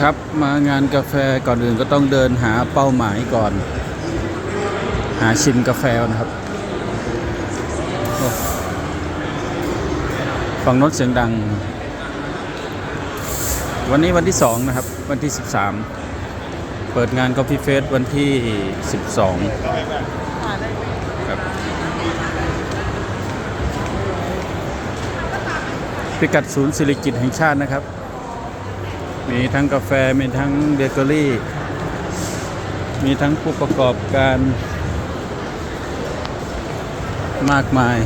ครับ มางานกาแฟก่อนอื่นก็ต้องเดินหาเป้าหมายก่อน หาชิมกาแฟนะครับฟังน้ตเสียงดัง วันนี้วันที่ 2 นะครับ วันที่ 13 เปิดงาน Coffee Fest วันที่ 12 ครับพิกัดศูนย์สิริกิตแห่งชาตินะครับ มีทั้งกาแฟ มีทั้งเบเกอรี่ มีทั้งผู้ประกอบการมากมาย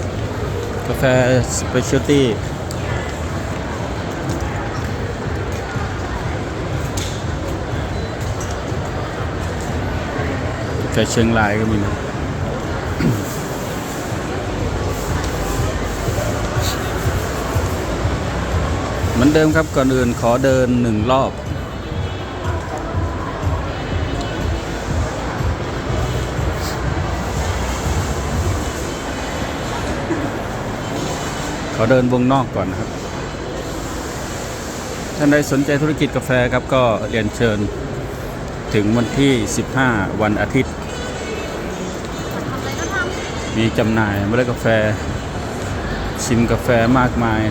กาแฟสเปเชียลตี้กาแฟเชียงรายก็มีนะ มือนเดิมครับก่อนอื่นขอเดินหนึ่งรอบขอเดินวงนอกก่อนนะครับ ท่านใดสนใจธุรกิจกาแฟครับก็เรียนเชิญถึงวันที่ 15 วันอาทิตย์ มีจำหน่ายเมล็ดกาแฟ ชิมกาแฟมากมาย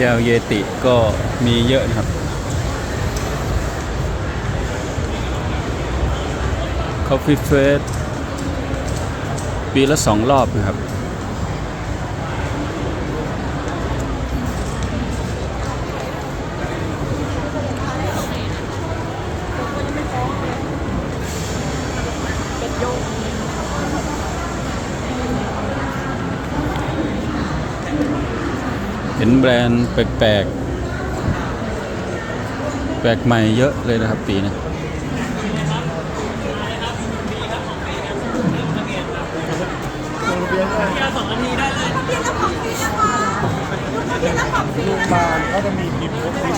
แก้วเยติก็มีเยอะนะครับ Coffee Fest ปีละสองรอบนะครับ เห็นแบรนด์แปลกๆแปลกใหม่เยอะเลยนะครับปีนี้ลูกบานก็จะมีพิมพ์พวกนี้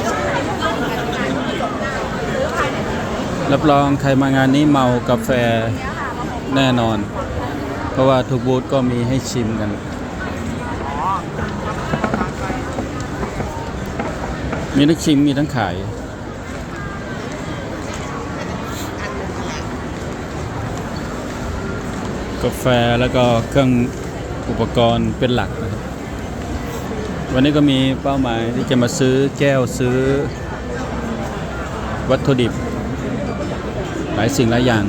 รับรองใครมางานนี้เมากาแฟแน่นอน เพราะว่าทุกบูธก็มีให้ชิมกัน มีทั้งชิมมีทั้งขาย กาแฟแล้วก็เครื่องอุปกรณ์เป็นหลักนะครับวันนี้ก็มีเป้าหมายที่จะมาซื้อแก้วซื้อ วัตถุดิบ หลายสิ่งหลายอย่าง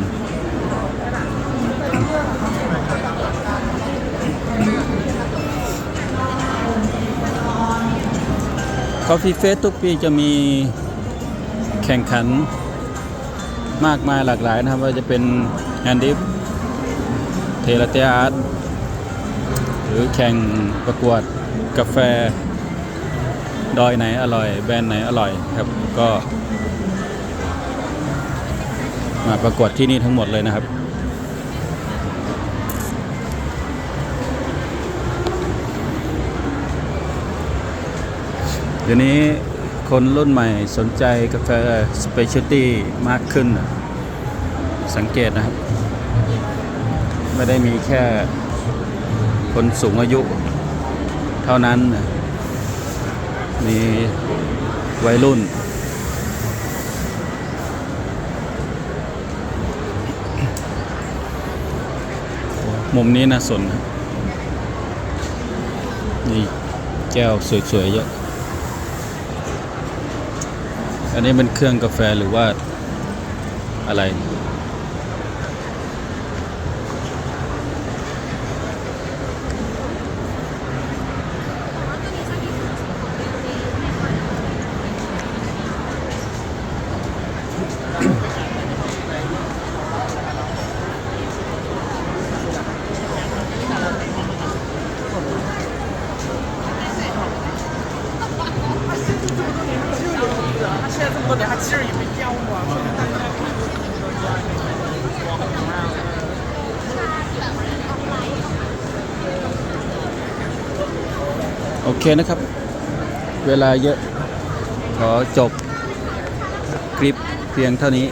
Coffee Fest ทุกปีจะมีแข่งขันมากมายหลากหลายนะครับ ว่าจะเป็นแอนดิฟเทลเตอาร์ตหรือแข่งประกวดกาแฟ ดอยไหนอร่อย แบรนด์ไหนอร่อยครับก็ มาประกวดที่นี่ทั้งหมดเลยนะครับ ดี๋ยวนี้คนรุ่นใหม่สนใจกาแฟสเปเชียลตี้มากขึ้น สังเกตนะครับ ไม่ได้มีแค่คนสูงอายุ เท่านั้น มีวัยรุ่นมุมนี้น่าสนนี่แก้วสวยๆเยอะ อันนี้เป็นเครื่องกาแฟหรือว่าอะไร 他现在这么多年，他气儿也没掉过。 โอเคนะครับ เวลาเยอะ ขอจบคลิปเพียงเท่านี้